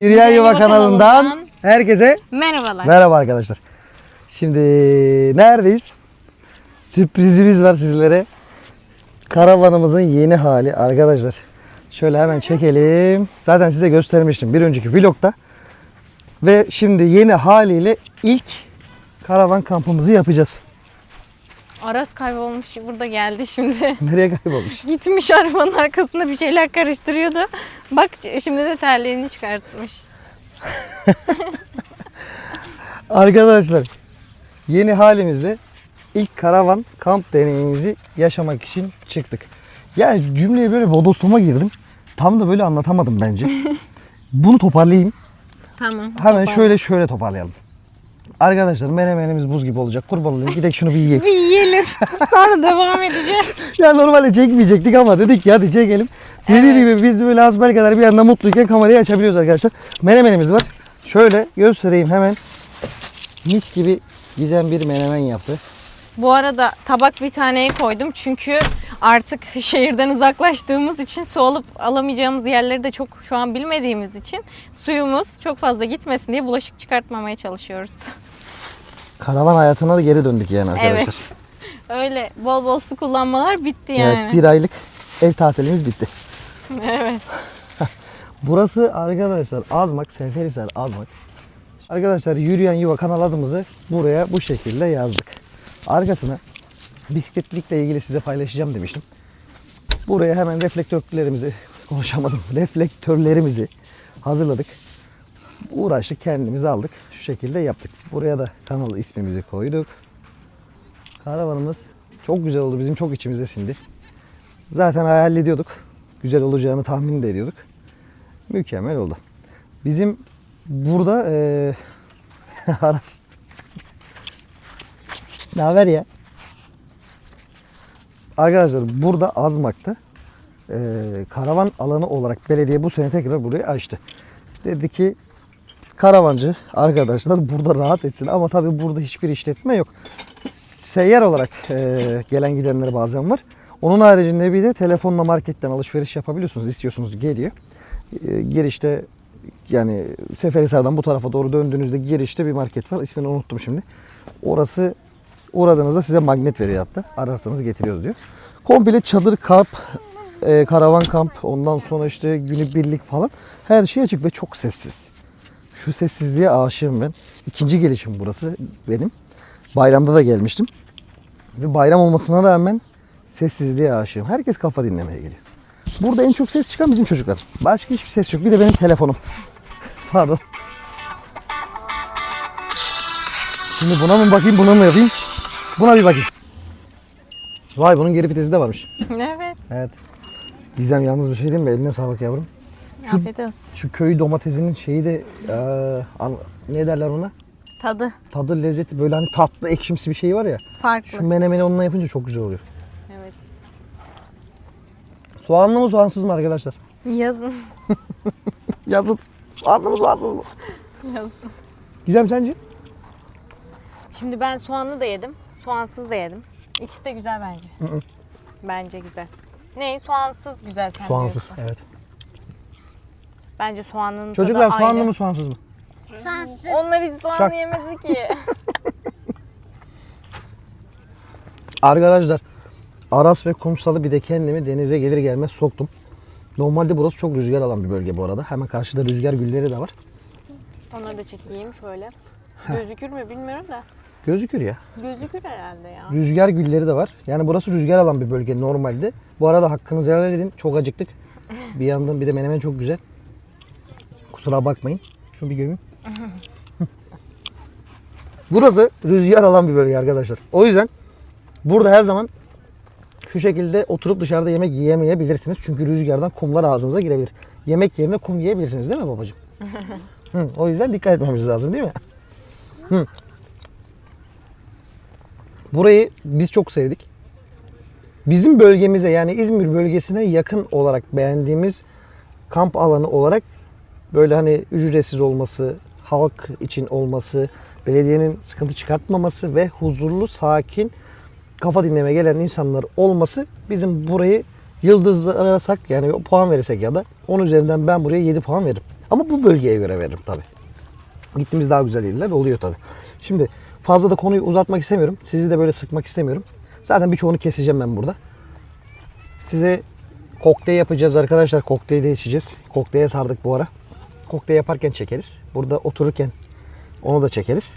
Yürüyen Yuva kanalından herkese Merhabalar. merhaba arkadaşlar. Şimdi neredeyiz? Sürprizimiz var sizlere. Karavanımızın yeni hali arkadaşlar. Şöyle hemen çekelim. Zaten size göstermiştim bir önceki vlogda. Ve şimdi yeni haliyle ilk karavan kampımızı yapacağız. Aras kaybolmuş burada geldi şimdi. Nereye kaybolmuş? Gitmiş arabanın arkasında bir şeyler karıştırıyordu. Bak şimdi de terliğini çıkartmış. Arkadaşlar yeni halimizle ilk karavan kamp deneyimimizi yaşamak için çıktık. Yani cümleye böyle bodoslama girdim. Tam da böyle anlatamadım bence. Bunu toparlayayım. Tamam. Hemen toparla. şöyle şöyle toparlayalım. Arkadaşlar menemenimiz buz gibi olacak. Kurban olayım. Gidelim şunu bir yiyelim. Bir yiyelim. Sonra devam edeceğiz. ya normalde çekmeyecektik ama dedik ki hadi çekelim. Dediğim Evet. gibi biz böyle azbel kadar bir anda mutluyken kamerayı açabiliyoruz arkadaşlar. Menemenimiz var. Şöyle göstereyim hemen. Mis gibi gizem bir menemen yaptı. Bu arada tabak bir taneye koydum çünkü artık şehirden uzaklaştığımız için su alıp alamayacağımız yerleri de çok şu an bilmediğimiz için suyumuz çok fazla gitmesin diye bulaşık çıkartmamaya çalışıyoruz. Karavan hayatına da geri döndük yani arkadaşlar. Evet. Öyle bol bol su kullanmalar bitti yani. Evet, bir aylık ev tatilimiz bitti. evet. Burası arkadaşlar Azmak, Seferihisar Azmak. Arkadaşlar Yürüyen Yuva kanal adımızı buraya bu şekilde yazdık. Arkasına bisikletlikle ilgili size paylaşacağım demiştim. Buraya hemen reflektörlerimizi konuşamadım. Reflektörlerimizi hazırladık. Uğraştık kendimiz aldık. Şu şekilde yaptık. Buraya da kanal ismimizi koyduk. Karavanımız çok güzel oldu. Bizim çok içimize sindi. Zaten hayal ediyorduk. Güzel olacağını tahmin de ediyorduk. Mükemmel oldu. Bizim burada eee Aras. ne haber ya? Arkadaşlar burada Azmak'ta eee, karavan alanı olarak belediye bu sene tekrar burayı açtı. Dedi ki karavancı arkadaşlar burada rahat etsin ama tabii burada hiçbir işletme yok. Seyyar olarak eee, gelen gidenler bazen var. Onun haricinde bir de telefonla marketten alışveriş yapabiliyorsunuz. İstiyorsunuz geliyor. E, girişte yani Seferihisar'dan bu tarafa doğru döndüğünüzde girişte bir market var. İsmini unuttum şimdi. Orası uğradığınızda size magnet veriyor hatta. Ararsanız getiriyoruz diyor. Komple çadır kamp, e, karavan kamp, ondan sonra işte günübirlik falan her şey açık ve çok sessiz. Şu sessizliğe aşığım ben. İkinci gelişim burası benim. Bayramda da gelmiştim. Ve bayram olmasına rağmen sessizliğe aşığım. Herkes kafa dinlemeye geliyor. Burada en çok ses çıkan bizim çocuklar. Başka hiçbir ses yok. Bir de benim telefonum. Pardon. Şimdi buna mı bakayım, buna mı yapayım? Buna bir bakayım. Vay bunun geri vitesi de varmış. Evet. Evet. Gizem yalnız bir şey diyeyim mi? Eline sağlık yavrum. Şu- Afiyet olsun. Şu köy domatesinin şeyi de eee, an- ne derler ona? Tadı Tadı, lezzeti böyle hani tatlı, ekşimsi bir şey var ya. farklı. Şu menemeni onunla yapınca çok güzel oluyor. Evet. Soğanlı mı soğansız mı arkadaşlar? Yazın. Yazın. Soğanlı mı soğansız mı? Yazın. Gizem sence? Şimdi ben soğanlı da yedim. Soğansız da yedim. İkisi de güzel bence. Hı hı. Bence güzel. Ne? Soğansız güzel sen Soğansız. diyorsun. Evet. Bence soğanın Çocuklar tadı soğanlı ayrı. mı soğansız mı? Onlar hiç soğanlı Çak. yemedi ki. Arkadaşlar Aras ve Kumsal'ı bir de kendimi denize gelir gelmez soktum. Normalde burası çok rüzgar alan bir bölge bu arada. Hemen karşıda rüzgar gülleri de var. Onları da çekeyim şöyle. Gözükür mü bilmiyorum da. Gözükür ya. Gözükür herhalde ya. Rüzgar gülleri de var. Yani burası rüzgar alan bir bölge normalde. Bu arada hakkınızı helal edin. Çok acıktık. Bir yandan bir de menemen çok güzel. Kusura bakmayın. Şunu bir gömeyim. burası rüzgar alan bir bölge arkadaşlar. O yüzden burada her zaman şu şekilde oturup dışarıda yemek yiyemeyebilirsiniz. Çünkü rüzgardan kumlar ağzınıza girebilir. Yemek yerine kum yiyebilirsiniz değil mi babacığım? Hı, o yüzden dikkat etmemiz lazım değil mi? Hı. Burayı biz çok sevdik. Bizim bölgemize yani İzmir bölgesine yakın olarak beğendiğimiz kamp alanı olarak böyle hani ücretsiz olması, halk için olması, belediyenin sıkıntı çıkartmaması ve huzurlu, sakin, kafa dinleme gelen insanlar olması bizim burayı yıldızlı arasak yani puan verirsek ya da 10 üzerinden ben buraya 7 puan veririm. Ama bu bölgeye göre veririm tabi. Gittiğimiz daha güzel yerler oluyor tabi. Şimdi fazla da konuyu uzatmak istemiyorum. Sizi de böyle sıkmak istemiyorum. Zaten birçoğunu keseceğim ben burada. Size kokteyl yapacağız arkadaşlar. Kokteyl de içeceğiz. Kokteyle sardık bu ara. Kokteyl yaparken çekeriz. Burada otururken onu da çekeriz.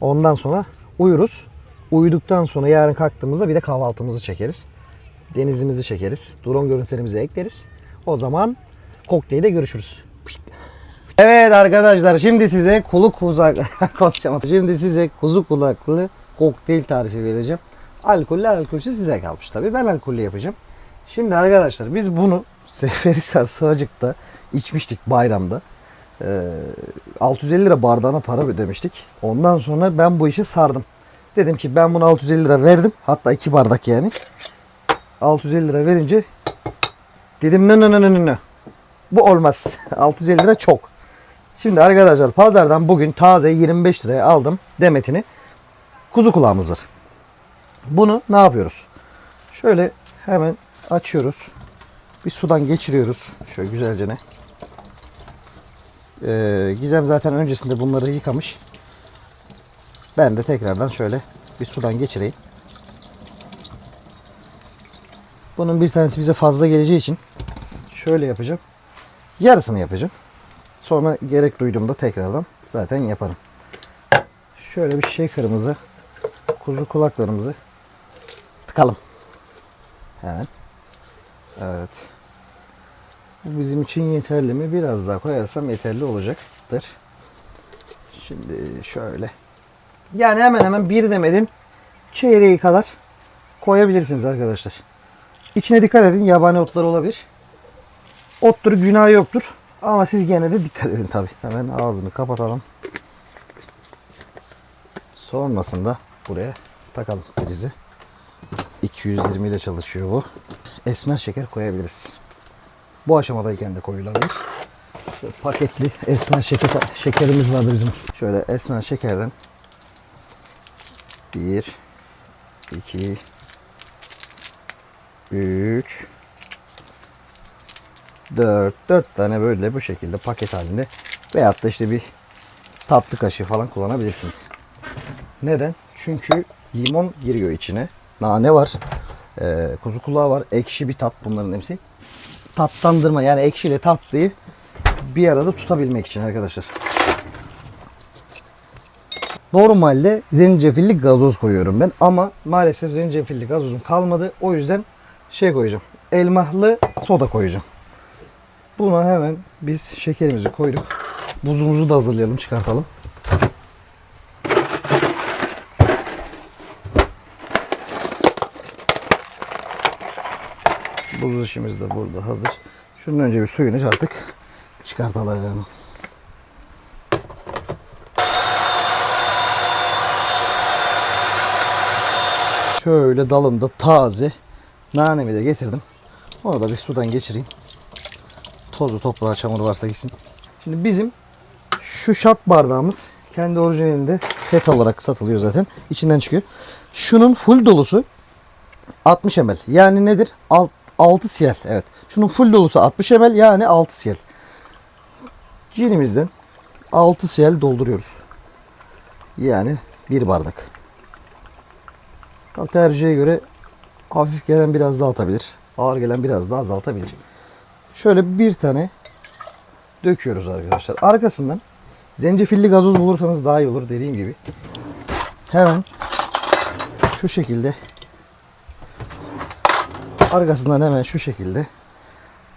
Ondan sonra uyuruz. Uyuduktan sonra yarın kalktığımızda bir de kahvaltımızı çekeriz. Denizimizi çekeriz. Drone görüntülerimizi ekleriz. O zaman kokteylde görüşürüz. Evet arkadaşlar şimdi size kulu kuzak konuşamadım. Şimdi size kuzu kulaklı kokteyl tarifi vereceğim. Alkollü alkolsüz size kalmış tabii. Ben alkollü yapacağım. Şimdi arkadaşlar biz bunu Seferihisar Sığacık'ta içmiştik bayramda. Ee, 650 lira bardağına para ödemiştik. Ondan sonra ben bu işi sardım. Dedim ki ben bunu 650 lira verdim. Hatta iki bardak yani. 650 lira verince dedim ne ne ne ne ne. Bu olmaz. 650 lira çok. Şimdi arkadaşlar pazardan bugün taze 25 liraya aldım demetini. Kuzu kulağımız var. Bunu ne yapıyoruz? Şöyle hemen açıyoruz. Bir sudan geçiriyoruz. Şöyle güzelce ne. Ee, Gizem zaten öncesinde bunları yıkamış. Ben de tekrardan şöyle bir sudan geçireyim. Bunun bir tanesi bize fazla geleceği için şöyle yapacağım. Yarısını yapacağım. Sonra gerek duyduğumda tekrardan zaten yaparım. Şöyle bir şey kırmızı kuzu kulaklarımızı tıkalım. Hemen. Evet. Bu bizim için yeterli mi? Biraz daha koyarsam yeterli olacaktır. Şimdi şöyle. Yani hemen hemen bir demedin çeyreği kadar koyabilirsiniz arkadaşlar. İçine dikkat edin. Yabani otlar olabilir. Ottur günah yoktur. Ama siz gene de dikkat edin tabi. Hemen ağzını kapatalım. Sonrasında buraya takalım prizi. 220 ile çalışıyor bu. Esmer şeker koyabiliriz. Bu aşamadayken de koyulabilir. Şöyle paketli esmer şeker şekerimiz vardı bizim. Şöyle esmer şekerden 1 2 3 4 4 tane böyle bu şekilde paket halinde veyahut da işte bir tatlı kaşığı falan kullanabilirsiniz. Neden? Çünkü limon giriyor içine. Nane var. e, kuzu kulağı var. Ekşi bir tat bunların hepsi. Tatlandırma yani ekşi ile tatlıyı bir arada tutabilmek için arkadaşlar. Normalde zencefilli gazoz koyuyorum ben ama maalesef zencefilli gazozum kalmadı. O yüzden şey koyacağım. Elmalı soda koyacağım. Buna hemen biz şekerimizi koyduk. Buzumuzu da hazırlayalım, çıkartalım. Buz işimiz de burada hazır. Şunun önce bir suyunu artık çıkartalım. Şöyle dalında taze nanemi de getirdim. Onu da bir sudan geçireyim. Tozu, toprağı, çamur varsa gitsin. Şimdi bizim şu şat bardağımız kendi orijinalinde set olarak satılıyor zaten. İçinden çıkıyor. Şunun full dolusu 60 ml. Yani nedir? Alt, 6 cl. Evet. Şunun full dolusu 60 ml yani 6 cl. Cinimizden 6 cl dolduruyoruz. Yani bir bardak. Tabii tercihe göre hafif gelen biraz daha atabilir. Ağır gelen biraz daha azaltabilir. Şöyle bir tane döküyoruz arkadaşlar. Arkasından zencefilli gazoz bulursanız daha iyi olur dediğim gibi. Hemen şu şekilde arkasından hemen şu şekilde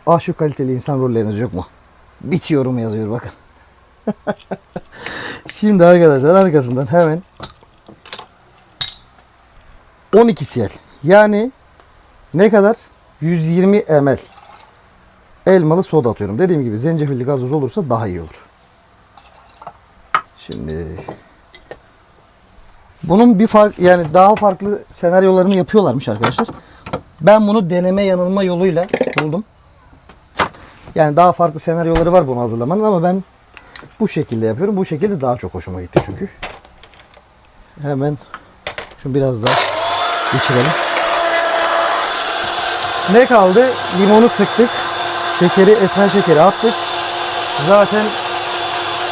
ah şu kaliteli insan rolleriniz yok mu? Bitiyorum yazıyor bakın. Şimdi arkadaşlar arkasından hemen 12 cl. Yani ne kadar? 120 ml elmalı soda atıyorum. Dediğim gibi zencefilli gazoz olursa daha iyi olur. Şimdi bunun bir fark yani daha farklı senaryolarını yapıyorlarmış arkadaşlar. Ben bunu deneme yanılma yoluyla buldum. Yani daha farklı senaryoları var bunu hazırlamanın ama ben bu şekilde yapıyorum. Bu şekilde daha çok hoşuma gitti çünkü. Hemen şunu biraz daha geçirelim. Ne kaldı? Limonu sıktık. Şekeri, esmer şekeri attık. Zaten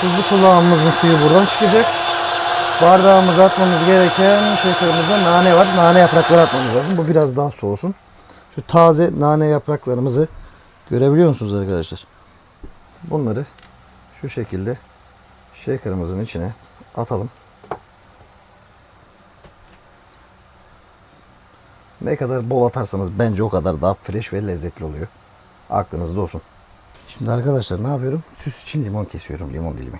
tuzlu kulağımızın suyu buradan çıkacak. Bardağımıza atmamız gereken şekerimizde nane var. Nane yaprakları atmamız lazım. Bu biraz daha soğusun. Şu taze nane yapraklarımızı görebiliyor musunuz arkadaşlar? Bunları şu şekilde shaker'ımızın içine atalım. Ne kadar bol atarsanız bence o kadar daha fresh ve lezzetli oluyor. Aklınızda olsun. Şimdi arkadaşlar ne yapıyorum? Süs için limon kesiyorum. Limon dilimi.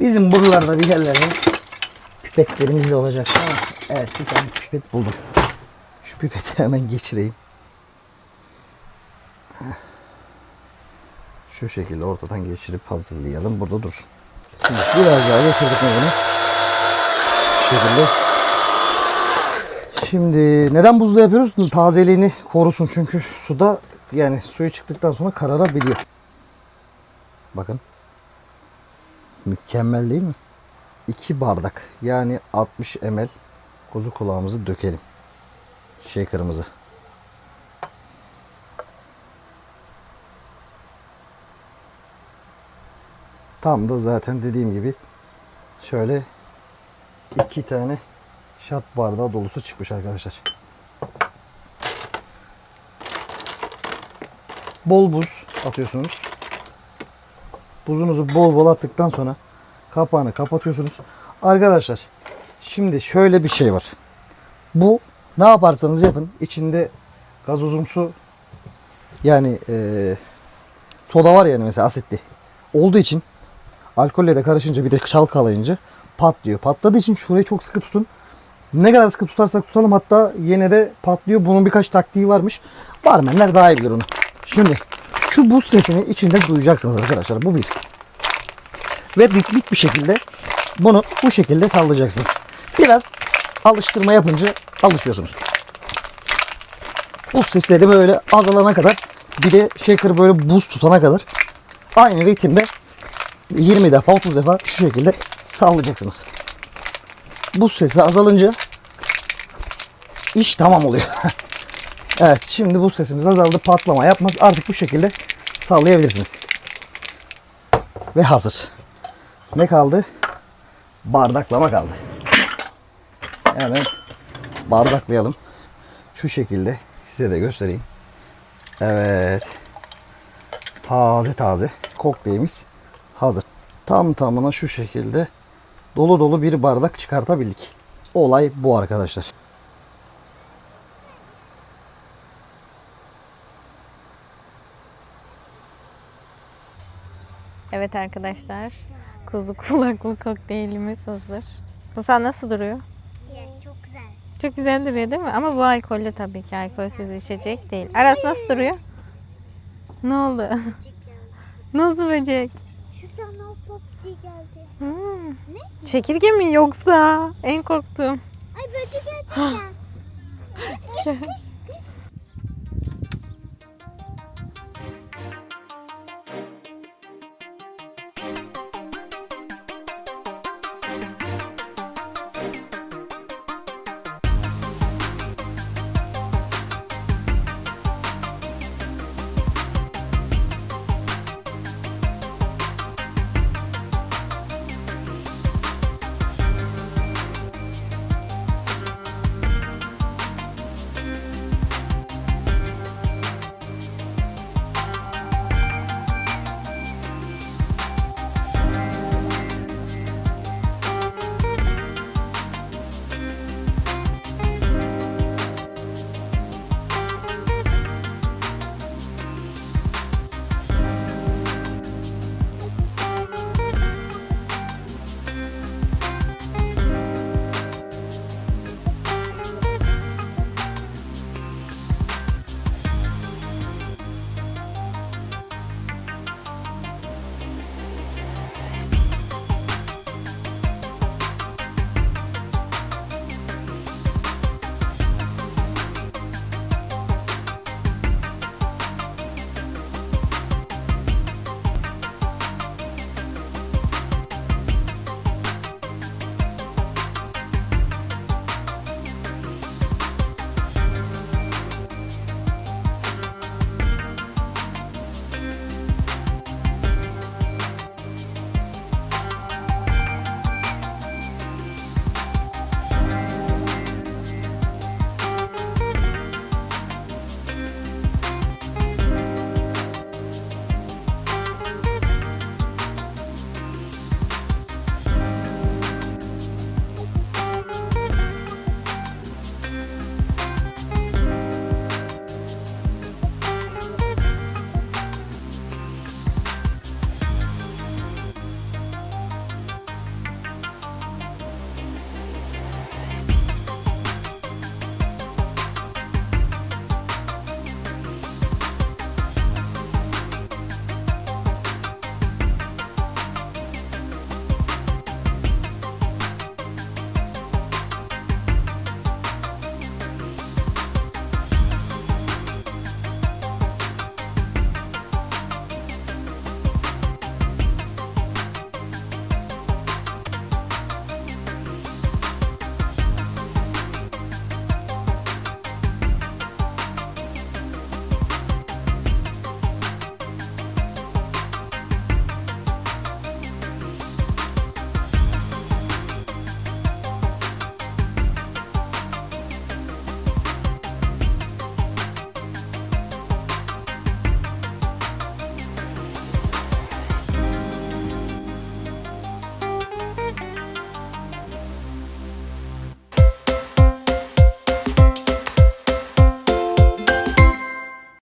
Bizim buralarda bir yerlerde pipetlerimiz olacak evet bir tane pipet buldum. Şu pipeti hemen geçireyim. Şu şekilde ortadan geçirip hazırlayalım. Burada dursun. Şimdi biraz daha geçirdik bunu? Şu şekilde. Şimdi neden buzlu yapıyoruz? Tazeliğini korusun çünkü suda yani suyu çıktıktan sonra kararabiliyor. Bakın. Mükemmel değil mi? 2 bardak yani 60 ml kuzu kulağımızı dökelim. Shaker'ımızı. Tam da zaten dediğim gibi şöyle iki tane şat bardağı dolusu çıkmış arkadaşlar. Bol buz atıyorsunuz. Buzunuzu bol bol attıktan sonra kapağını kapatıyorsunuz. Arkadaşlar şimdi şöyle bir şey var. Bu ne yaparsanız yapın içinde gazozumsu yani eee, soda var yani mesela asitli olduğu için alkolle de karışınca bir de çalkalayınca patlıyor. Patladığı için şurayı çok sıkı tutun. Ne kadar sıkı tutarsak tutalım hatta yine de patlıyor. Bunun birkaç taktiği varmış. Barmenler daha iyi bilir onu. Şimdi şu buz sesini içinde duyacaksınız arkadaşlar. Bu bir. Ve ritmik bir şekilde bunu bu şekilde sallayacaksınız. Biraz alıştırma yapınca alışıyorsunuz. Buz sesleri böyle azalana kadar bir de shaker böyle buz tutana kadar aynı ritimde 20 defa 30 defa şu şekilde sallayacaksınız. Buz sesi azalınca iş tamam oluyor. evet şimdi buz sesimiz azaldı patlama yapmaz artık bu şekilde sallayabilirsiniz. Ve hazır. Ne kaldı? Bardaklama kaldı. Hemen bardaklayalım. Şu şekilde size de göstereyim. Evet. Taze taze kokteylimiz hazır. Tam tamına şu şekilde dolu dolu bir bardak çıkartabildik. Olay bu arkadaşlar. Evet arkadaşlar. Kuzu kulaklı kokteylimiz hazır. Musa nasıl duruyor? İyi, çok güzel. Çok güzel duruyor değil mi? Ama bu alkollü tabii ki. Alkolsüz içecek değil. Aras nasıl duruyor? Ne oldu? nasıl böcek? Şuradan o pop diye geldi. Hmm. Çekirge mi yoksa? En korktuğum. Ay böcek gerçekten.